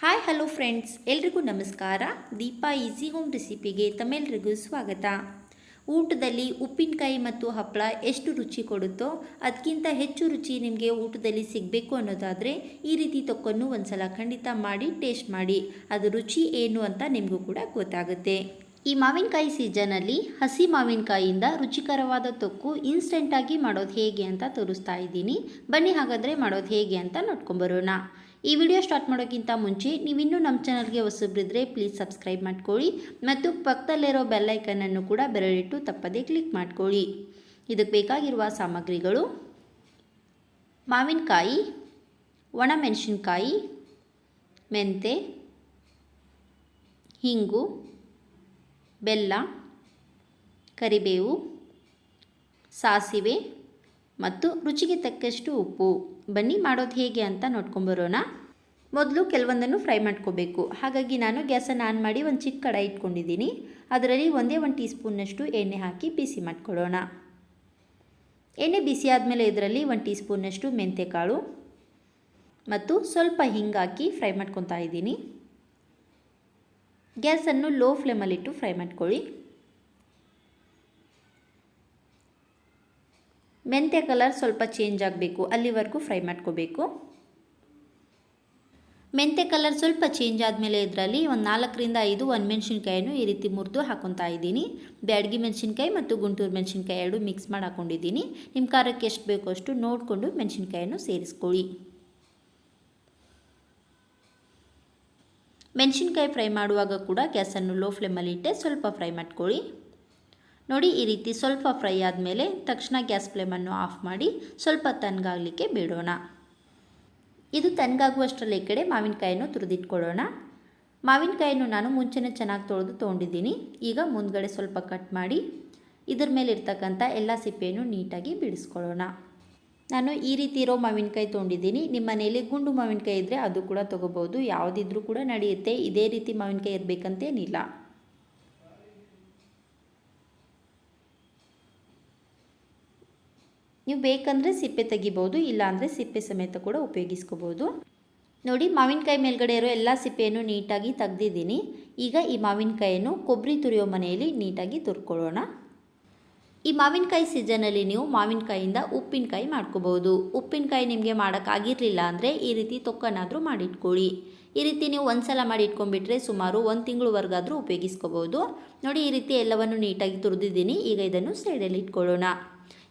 Hi hello friends ಎಲ್ರಿಗೂ ನಮಸ್ಕಾರ. Deepa easy home ರೆಸಿಪಿಗೆ ತಮ್ಮೆಲ್ರಿಗೂ ಸ್ವಾಗತ. ಊಟದಲ್ಲಿ ಉಪ್ಪಿನಕಾಯಿ ಮತ್ತು ಹಪ್ಪಳ ಎಷ್ಟು ರುಚಿ ಕೊಡುತ್ತೋ ಅದಕ್ಕಿಂತ ಹೆಚ್ಚು ರುಚಿ ನಿಮಗೆ ಊಟದಲ್ಲಿ ಸಿಗಬೇಕು ಅನ್ನೋದಾದರೆ ಈ ರೀತಿ ತೊಕ್ಕೊಂಡು ಒಂದ್ಸಲ ಖಂಡಿತ ಮಾಡಿ ಟೇಸ್ಟ್ ಮಾಡಿ. ಅದು ರುಚಿ ಏನು ಅಂತ ನಿಮಗೂ ಕೂಡ ಗೊತ್ತಾಗುತ್ತೆ. ಈ ಮಾವಿನಕಾಯಿ ಸೀಸನಲ್ಲಿ ಹಸಿ ಮಾವಿನಕಾಯಿಯಿಂದ ರುಚಿಕರವಾದ ತೊಕ್ಕು ಇನ್ಸ್ಟೆಂಟಾಗಿ ಮಾಡೋದು ಹೇಗೆ ಅಂತ ತೋರಿಸ್ತಾ ಇದ್ದೀನಿ. ಬನ್ನಿ ಹಾಗಾದರೆ ಮಾಡೋದು ಹೇಗೆ ಅಂತ ನೋಡ್ಕೊಂಬರೋಣ ಈ ವಿಡಿಯೋ ಸ್ಟಾರ್ಟ್ ಮಾಡೋಕ್ಕಿಂತ ಮುಂಚೆ ನೀವಿನ್ನೂ ನಮ್ಮ ಚಾನಲ್ಗೆ ಹೊಸಬ್ರಿದ್ರೆ ಪ್ಲೀಸ್ ಸಬ್ಸ್ಕ್ರೈಬ್ ಮಾಡ್ಕೊಳ್ಳಿ ಮತ್ತು ಪಕ್ಕದಲ್ಲಿರೋ ಬೆಲ್ಲೈಕನನ್ನು ಕೂಡ ಬೆರಳಿಟ್ಟು ತಪ್ಪದೇ ಕ್ಲಿಕ್ ಮಾಡ್ಕೊಳ್ಳಿ. ಇದಕ್ಕೆ ಬೇಕಾಗಿರುವ ಸಾಮಗ್ರಿಗಳು ಮಾವಿನಕಾಯಿ, ಒಣಮೆಣಸಿನ್ಕಾಯಿ, ಮೆಂತೆ, ಹಿಂಗು, ಬೆಲ್ಲ, ಕರಿಬೇವು, ಸಾಸಿವೆ ಮತ್ತು ರುಚಿಗೆ ತಕ್ಕಷ್ಟು ಉಪ್ಪು. ಬನ್ನಿ ಮಾಡೋದು ಹೇಗೆ ಅಂತ ನೋಡ್ಕೊಂಬರೋಣ. ಮೊದಲು ಕೆಲವೊಂದನ್ನು ಫ್ರೈ ಮಾಡ್ಕೋಬೇಕು. ಹಾಗಾಗಿ ನಾನು ಗ್ಯಾಸನ್ನು ಆನ್ ಮಾಡಿ ಒಂದು ಚಿಕ್ಕ ಕಡಾಯಿ ಇಟ್ಕೊಂಡಿದ್ದೀನಿ. ಅದರಲ್ಲಿ ಒಂದೇ ಒಂದು ಟೀ ಸ್ಪೂನ್ನಷ್ಟು ಎಣ್ಣೆ ಹಾಕಿ ಬಿಸಿ ಮಾಡ್ಕೊಳ್ಳೋಣ. ಎಣ್ಣೆ ಬಿಸಿ ಆದಮೇಲೆ ಇದರಲ್ಲಿ ಒಂದು ಟೀ ಸ್ಪೂನ್ನಷ್ಟು ಮೆಂತ್ಯಕಾಳು ಮತ್ತು ಸ್ವಲ್ಪ ಹಿಂಗಾಕಿ ಫ್ರೈ ಮಾಡ್ಕೊತಾ ಇದ್ದೀನಿ. ಗ್ಯಾಸನ್ನು ಲೋ ಫ್ಲೇಮಲ್ಲಿಟ್ಟು ಫ್ರೈ ಮಾಡ್ಕೊಳ್ಳಿ. ಮೆಂತ್ಯ ಕಲರ್ ಸ್ವಲ್ಪ ಚೇಂಜ್ ಆಗಬೇಕು, ಅಲ್ಲಿವರೆಗೂ ಫ್ರೈ ಮಾಡ್ಕೋಬೇಕು. ಮೆಂತ್ಯ ಕಲರ್ ಸ್ವಲ್ಪ ಚೇಂಜ್ ಆದಮೇಲೆ ಇದರಲ್ಲಿ ಒಂದು ನಾಲ್ಕರಿಂದ ಐದು ಒಣಮೆಣ್ಸಿನ್ಕಾಯನ್ನು ಈ ರೀತಿ ಮುರಿದು ಹಾಕೊತಾ ಇದ್ದೀನಿ. ಬ್ಯಾಡಗಿ ಮೆಣಸಿನ್ಕಾಯಿ ಮತ್ತು ಗುಂಟೂರು ಮೆಣಸಿನ್ಕಾಯಿ ಎರಡು ಮಿಕ್ಸ್ ಮಾಡಿ ಹಾಕೊಂಡಿದ್ದೀನಿ. ನಿಮ್ಮ ಖಾರಕ್ಕೆ ಎಷ್ಟು ಬೇಕೋ ಅಷ್ಟು ನೋಡಿಕೊಂಡು ಮೆಣಸಿನ್ಕಾಯನ್ನು ಸೇರಿಸ್ಕೊಳ್ಳಿ. ಮೆಣಸಿನ್ಕಾಯಿ ಫ್ರೈ ಮಾಡುವಾಗ ಕೂಡ ಗ್ಯಾಸನ್ನು ಲೋ ಫ್ಲೇಮಲ್ಲಿ ಇಟ್ಟೆ ಸ್ವಲ್ಪ ಫ್ರೈ ಮಾಡ್ಕೊಳ್ಳಿ. ನೋಡಿ ಈ ರೀತಿ ಸ್ವಲ್ಪ ಫ್ರೈ ಆದಮೇಲೆ ತಕ್ಷಣ ಗ್ಯಾಸ್ ಫ್ಲೇಮನ್ನು ಆಫ್ ಮಾಡಿ ಸ್ವಲ್ಪ ತಣ್ಣಗಾಗಲಿಕ್ಕೆ ಬಿಡೋಣ. ಇದು ತಣ್ಣಗಾಗುವಷ್ಟರಲ್ಲಿ ಈ ಕಡೆ ಮಾವಿನಕಾಯನ್ನು ತುರಿದಿಟ್ಕೊಳ್ಳೋಣ. ಮಾವಿನಕಾಯನ್ನು ನಾನು ಮುಂಚೆನೇ ಚೆನ್ನಾಗಿ ತೊಳೆದು ತೊಗೊಂಡಿದ್ದೀನಿ. ಈಗ ಮುಂದ್ಗಡೆ ಸ್ವಲ್ಪ ಕಟ್ ಮಾಡಿ ಇದ್ರ ಮೇಲೆ ಇರ್ತಕ್ಕಂಥ ಎಲ್ಲ ಸಿಪ್ಪೆಯನ್ನು ನೀಟಾಗಿ ಬಿಡಿಸ್ಕೊಳ್ಳೋಣ. ನಾನು ಈ ರೀತಿ ಇರೋ ಮಾವಿನಕಾಯಿ ತೊಗೊಂಡಿದ್ದೀನಿ. ನಿಮ್ಮ ಮನೆಯಲ್ಲಿ ಗುಂಡು ಮಾವಿನಕಾಯಿ ಇದ್ದರೆ ಅದು ಕೂಡ ತೊಗೋಬೋದು. ಯಾವುದಿದ್ರೂ ಕೂಡ ನಡೆಯುತ್ತೆ. ಇದೇ ರೀತಿ ಮಾವಿನಕಾಯಿ ಇರಬೇಕಂತೇನಿಲ್ಲ. ನೀವು ಬೇಕಂದರೆ ಸಿಪ್ಪೆ ತೆಗಿಬೋದು, ಇಲ್ಲಾಂದರೆ ಸಿಪ್ಪೆ ಸಮೇತ ಕೂಡ ಉಪಯೋಗಿಸ್ಕೋಬೋದು. ನೋಡಿ, ಮಾವಿನಕಾಯಿ ಮೇಲ್ಗಡೆ ಇರೋ ಎಲ್ಲ ಸಿಪ್ಪೆಯನ್ನು ನೀಟಾಗಿ ತೆಗ್ದಿದ್ದೀನಿ. ಈಗ ಈ ಮಾವಿನಕಾಯಿಯನ್ನು ಕೊಬ್ಬರಿ ತುರಿಯೋ ಮನೆಯಲ್ಲಿ ನೀಟಾಗಿ ತುರ್ಕೊಳ್ಳೋಣ. ಈ ಮಾವಿನಕಾಯಿ ಸೀಸನಲ್ಲಿ ನೀವು ಮಾವಿನಕಾಯಿಂದ ಉಪ್ಪಿನಕಾಯಿ ಮಾಡ್ಕೋಬೋದು. ಉಪ್ಪಿನಕಾಯಿ ನಿಮಗೆ ಮಾಡೋಕ್ಕಾಗಿರಲಿಲ್ಲ ಅಂದರೆ ಈ ರೀತಿ ತೊಕ್ಕನಾದರೂ ಮಾಡಿಟ್ಕೊಳ್ಳಿ. ಈ ರೀತಿ ನೀವು ಒಂದು ಸಲ ಮಾಡಿ ಇಟ್ಕೊಂಡ್ಬಿಟ್ರೆ ಸುಮಾರು ಒಂದು ತಿಂಗಳವರೆಗಾದರೂ ಉಪಯೋಗಿಸ್ಕೋಬೋದು. ನೋಡಿ, ಈ ರೀತಿ ಎಲ್ಲವನ್ನು ನೀಟಾಗಿ ತುರಿದಿದ್ದೀನಿ. ಈಗ ಇದನ್ನು ಸೈಡಲ್ಲಿ ಇಟ್ಕೊಳ್ಳೋಣ.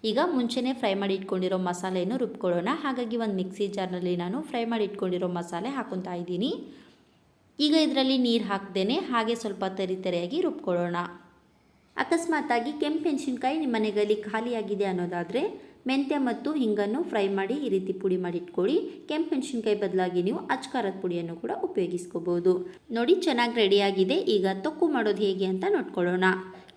ಈಗ ಮುಂಚೆನೇ ಫ್ರೈ ಮಾಡಿ ಇಟ್ಕೊಂಡಿರೋ ಮಸಾಲೆಯನ್ನು ರುಬ್ಕೊಳ್ಳೋಣ. ಹಾಗಾಗಿ ಒಂದು ಮಿಕ್ಸಿ ಜಾರ್ನಲ್ಲಿ ನಾನು ಫ್ರೈ ಮಾಡಿ ಇಟ್ಕೊಂಡಿರೋ ಮಸಾಲೆ ಹಾಕೊತಾ ಇದ್ದೀನಿ. ಈಗ ಇದರಲ್ಲಿ ನೀರು ಹಾಕ್ದೇನೆ ಹಾಗೆ ಸ್ವಲ್ಪ ತರಿ ತರಿಯಾಗಿ ರುಬ್ಕೊಳ್ಳೋಣ. ಅಕಸ್ಮಾತಾಗಿ ಕೆಂಪು ಮೆಣಸಿನ್ಕಾಯಿ ನಿಮ್ಮ ಮನೆಗಲ್ಲಿ ಖಾಲಿಯಾಗಿದೆ ಅನ್ನೋದಾದರೆ ಮೆಂತ್ಯ ಮತ್ತು ಹಿಂಗನ್ನು ಫ್ರೈ ಮಾಡಿ ಈ ರೀತಿ ಪುಡಿ ಮಾಡಿ ಇಟ್ಕೊಳ್ಳಿ. ಕೆಂಪು ಮೆಣಸಿನ್ಕಾಯಿ ಬದಲಾಗಿ ನೀವು ಅಚ್ಕಾರದ ಪುಡಿಯನ್ನು ಕೂಡ ಉಪಯೋಗಿಸ್ಕೋಬೋದು. ನೋಡಿ ಚೆನ್ನಾಗಿ ರೆಡಿಯಾಗಿದೆ ಈಗ ತೊಕ್ಕು ಮಾಡೋದು ಹೇಗೆ ಅಂತ ನೋಡ್ಕೊಳ್ಳೋಣ.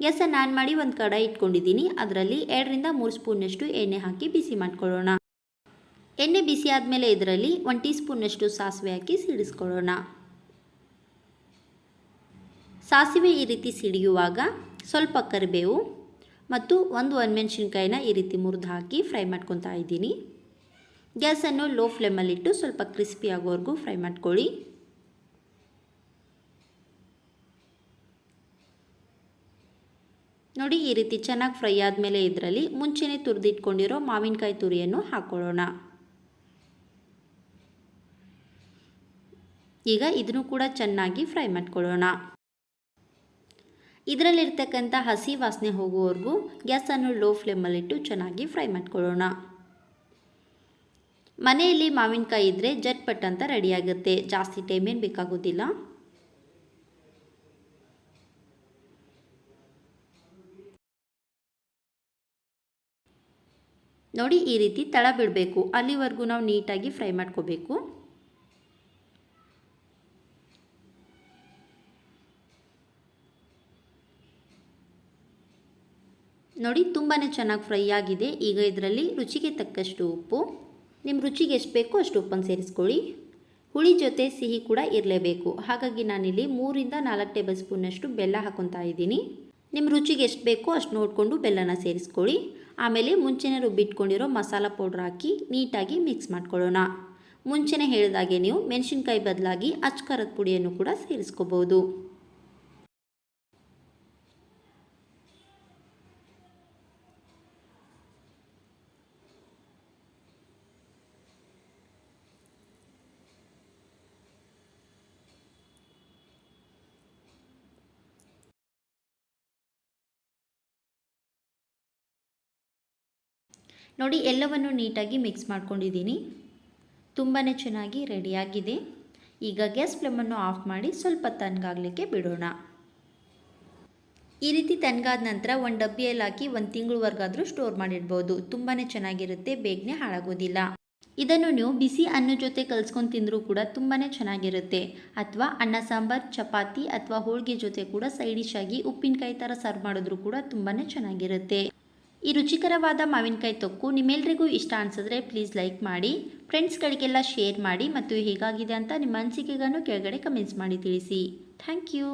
ಗ್ಯಾಸನ್ನು ಆನ್ ಮಾಡಿ ಒಂದು ಕಡಾಯಿ ಇಟ್ಕೊಂಡಿದ್ದೀನಿ. ಅದರಲ್ಲಿ ಎರಡರಿಂದ ಮೂರು ಸ್ಪೂನ್ನಷ್ಟು ಎಣ್ಣೆ ಹಾಕಿ ಬಿಸಿ ಮಾಡ್ಕೊಳ್ಳೋಣ. ಎಣ್ಣೆ ಬಿಸಿ ಆದಮೇಲೆ ಇದರಲ್ಲಿ ಒಂದು ಟೀ ಸ್ಪೂನ್ನಷ್ಟು ಸಾಸಿವೆ ಹಾಕಿ ಸಿಡಿಸ್ಕೊಳ್ಳೋಣ. ಸಾಸಿವೆ ಈ ರೀತಿ ಸಿಡಿಯುವಾಗ ಸ್ವಲ್ಪ ಕರಿಬೇವು ಮತ್ತು ಒಂದು ಒಣಮೆಣ್ಸಿನ್ಕಾಯಿನ ಈ ರೀತಿ ಮುರಿದು ಹಾಕಿ ಫ್ರೈ ಮಾಡ್ಕೊತಾ ಇದ್ದೀನಿ. ಗ್ಯಾಸನ್ನು ಲೋ ಫ್ಲೇಮಲ್ಲಿಟ್ಟು ಸ್ವಲ್ಪ ಕ್ರಿಸ್ಪಿ ಆಗೋವರೆಗೂ ಫ್ರೈ ಮಾಡ್ಕೊಳ್ಳಿ. ನೋಡಿ, ಈ ರೀತಿ ಚೆನ್ನಾಗಿ ಫ್ರೈ ಆದಮೇಲೆ ಇದರಲ್ಲಿ ಮುಂಚೆನೇ ತುರಿದಿಟ್ಕೊಂಡಿರೋ ಮಾವಿನಕಾಯಿ ತುರಿಯನ್ನು ಹಾಕ್ಕೊಳ್ಳೋಣ ಈಗ ಇದನ್ನು ಕೂಡ ಚೆನ್ನಾಗಿ ಫ್ರೈ ಮಾಡ್ಕೊಳ್ಳೋಣ. ಇದರಲ್ಲಿರ್ತಕ್ಕಂಥ ಹಸಿ ವಾಸನೆ ಹೋಗುವವರೆಗೂ ಗ್ಯಾಸನ್ನು ಲೋ ಫ್ಲೇಮಲ್ಲಿಟ್ಟು ಚೆನ್ನಾಗಿ ಫ್ರೈ ಮಾಡ್ಕೊಳ್ಳೋಣ. ಮನೆಯಲ್ಲಿ ಮಾವಿನಕಾಯಿ ಇದ್ದರೆ ಜಟ್ಪಟ್ ಅಂತ ರೆಡಿಯಾಗುತ್ತೆ ಜಾಸ್ತಿ ಟೈಮೇನು ಬೇಕಾಗೋದಿಲ್ಲ. ನೋಡಿ ಈ ರೀತಿ ತಳ ಬಿಡಬೇಕು. ಅಲ್ಲಿವರೆಗೂ ನಾವು ನೀಟಾಗಿ ಫ್ರೈ ಮಾಡ್ಕೋಬೇಕು. ನೋಡಿ ತುಂಬಾ ಚೆನ್ನಾಗಿ ಫ್ರೈ ಆಗಿದೆ. ಈಗ ಇದರಲ್ಲಿ ರುಚಿಗೆ ತಕ್ಕಷ್ಟು ಉಪ್ಪು. ನಿಮ್ಮ ರುಚಿಗೆ ಎಷ್ಟು ಬೇಕೋ ಅಷ್ಟು ಉಪ್ಪನ್ನು ಸೇರಿಸ್ಕೊಳ್ಳಿ. ಹುಳಿ ಜೊತೆ ಸಿಹಿ ಕೂಡ ಇರಲೇಬೇಕು. ಹಾಗಾಗಿ ನಾನಿಲ್ಲಿ ಮೂರಿಂದ ನಾಲ್ಕು ಟೇಬಲ್ ಸ್ಪೂನಷ್ಟು ಬೆಲ್ಲ ಹಾಕೊತಾ ಇದ್ದೀನಿ. ನಿಮ್ಮ ರುಚಿಗೆ ಎಷ್ಟು ಬೇಕೋ ಅಷ್ಟು ನೋಡಿಕೊಂಡು ಬೆಲ್ಲನ ಸೇರಿಸ್ಕೊಳ್ಳಿ. ಆಮೇಲೆ ಮುಂಚೆನೇ ರುಬ್ಬಿಟ್ಕೊಂಡಿರೋ ಮಸಾಲ ಪೌಡ್ರ್ ಹಾಕಿ ನೀಟಾಗಿ ಮಿಕ್ಸ್ ಮಾಡ್ಕೊಳ್ಳೋಣ. ಮುಂಚೆನೇ ಹೇಳಿದಾಗೆ ನೀವು ಮೆಣಸಿನ್ಕಾಯಿ ಬದಲಾಗಿ ಅಚ್ಕಾರದ ಪುಡಿಯನ್ನು ಕೂಡ ಸೇರಿಸ್ಕೋಬೋದು. ನೋಡಿ, ಎಲ್ಲವನ್ನು ನೀಟಾಗಿ ಮಿಕ್ಸ್ ಮಾಡ್ಕೊಂಡಿದ್ದೀನಿ. ತುಂಬಾ ಚೆನ್ನಾಗಿ ರೆಡಿಯಾಗಿದೆ ಈಗ ಗ್ಯಾಸ್ ಫ್ಲೇಮನ್ನು ಆಫ್ ಮಾಡಿ ಸ್ವಲ್ಪ ತಣ್ಣಗಾಗಲಿಕ್ಕೆ ಬಿಡೋಣ. ಈ ರೀತಿ ತಣ್ಣಗಾದ ನಂತರ ಒಂದು ಡಬ್ಬಿಯಲ್ಲಿ ಹಾಕಿ ಒಂದು ತಿಂಗಳವರೆಗಾದರೂ ಸ್ಟೋರ್ ಮಾಡಿಡ್ಬೋದು. ತುಂಬಾ ಚೆನ್ನಾಗಿರುತ್ತೆ, ಬೇಗನೆ ಹಾಳಾಗೋದಿಲ್ಲ. ಇದನ್ನು ನೀವು ಬಿಸಿ ಅನ್ನ ಜೊತೆ ಕಲ್ಸ್ಕೊಂಡು ತಿಂದರೂ ಕೂಡ ತುಂಬಾ ಚೆನ್ನಾಗಿರುತ್ತೆ. ಅಥವಾ ಅನ್ನ ಸಾಂಬಾರ್, ಚಪಾತಿ ಅಥವಾ ಹೋಳಿಗೆ ಜೊತೆ ಕೂಡ ಸೈಡಿಶ್ ಡಿಶ್ ಆಗಿ ಉಪ್ಪಿನಕಾಯಿ ಥರ ಸರ್ವ್ ಮಾಡಿದ್ರು ಕೂಡ ತುಂಬಾ ಚೆನ್ನಾಗಿರುತ್ತೆ. ಈ ರುಚಿಕರವಾದ ಮಾವಿನಕಾಯಿ ತೊಕ್ಕು ನಿಮ್ಮೆಲ್ರಿಗೂ ಇಷ್ಟ ಅನಿಸಿದ್ರೆ ಪ್ಲೀಸ್ ಲೈಕ್ ಮಾಡಿ ಫ್ರೆಂಡ್ಸ್ಗಳಿಗೆಲ್ಲ ಶೇರ್ ಮಾಡಿ ಮತ್ತು ಹೇಗಾಗಿದೆ ಅಂತ ನಿಮ್ಮ ಅನಿಸಿಕೆಗಳನ್ನು ಕೆಳಗಡೆ ಕಮೆಂಟ್ಸ್ ಮಾಡಿ ತಿಳಿಸಿ. Thank you